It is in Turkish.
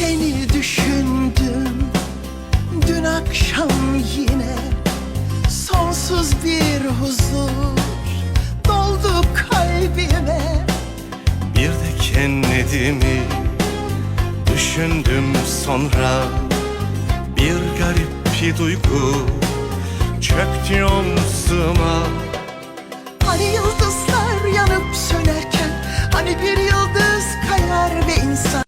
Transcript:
Seni düşündüm. Dün akşam yine Sonsuz bir huzur doldu kalbime. Bir de kendimi düşündüm sonra. Bir garip bir duygu çöktü omzuma. Hani yıldızlar yanıp sönerken Hani bir yıldız kayar ve insan